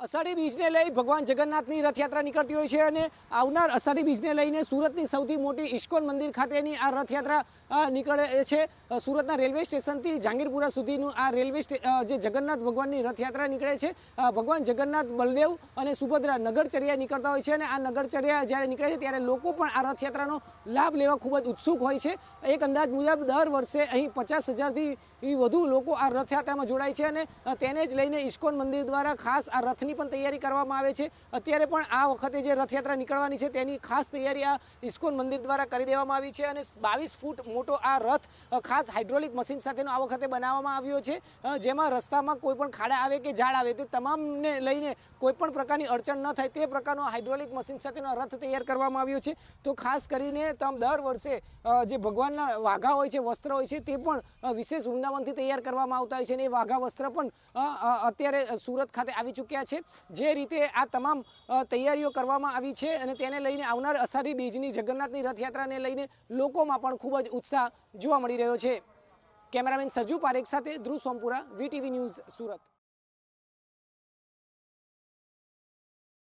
અષાઢી બીજને લઈ ભગવાન જગન્નાથની રથયાત્રા નીકળતી હોય છે અને આવનાર અષાઢી બીજને લઈને સુરતની સૌથી મોટી ઇસ્કોન મંદિર ખાતેની આ રથયાત્રા નીકળે છે. સુરતના રેલવે સ્ટેશનથી જાંગીરપુરા સુધીનું આ રેલવે જે જગન્નાથ ભગવાનની રથયાત્રા નીકળે છે ભગવાન જગન્નાથ, બલદેવ અને સુભદ્રા નગરચર્યા નીકળતા હોય છે અને આ નગરચર્યા જ્યારે નીકળે છે ત્યારે લોકો પણ આ રથયાત્રાનો લાભ લેવા ખૂબ જ ઉત્સુક હોય છે. એક અંદાજ મુજબ દર વર્ષે અહીં પચાસ હજારથી વધુ લોકો આ રથયાત્રામાં જોડાય છે અને તેને જ લઈને ઇસ્કોન મંદિર દ્વારા ખાસ આ રથની પણ તૈયારી કરવામાં આવે છે. અત્યારે પણ આ વખતે જે રથયાત્રા નીકળવાની છે, તેની ખાસ તૈયારી આ ઇસ્કોન મંદિર દ્વારા કરી દેવામાં આવી છે અને બાવીસ ફૂટ મોટો આ રથ ખાસ હાઇડ્રોલિક મશીન સાથેનો આ વખતે બનાવવામાં આવ્યો છે. જેમાં રસ્તામાં કોઈ પણ ખાડા આવે કે ઝાડ આવે, તે તમામને લઈને કોઈ પણ પ્રકારની અડચણ ન થાય, તે પ્રકારનો હાઇડ્રોલિક મશીન સાથેનો રથ તૈયાર કરવામાં આવ્યો છે. તો ખાસ કરીને તમ દર વર્ષે જે ભગવાનના વાઘા હોય છે, વસ્ત્ર હોય છે, તે પણ વિશેષ વૃંદાવનથી તૈયાર કરવામાં આવતા હોય છે અને એ વાઘા વસ્ત્ર પણ અત્યારે સુરત ખાતે આવી ચૂક્યા છે. જે રીતે આ તમામ તૈયારીઓ કરવામાં આવી છે અને તેને લઈને આવનાર અષાઢી બીજની જગન્નાથની રથયાત્રાને લઈને લોકોમાં પણ ખૂબ જ ઉત્સાહ જોવા મળી રહ્યો છે. કેમેરામેન સરજુ પારેખ સાથે ધ્રુવ સોમપુરા, વીટીવી ન્યૂઝ સુરત.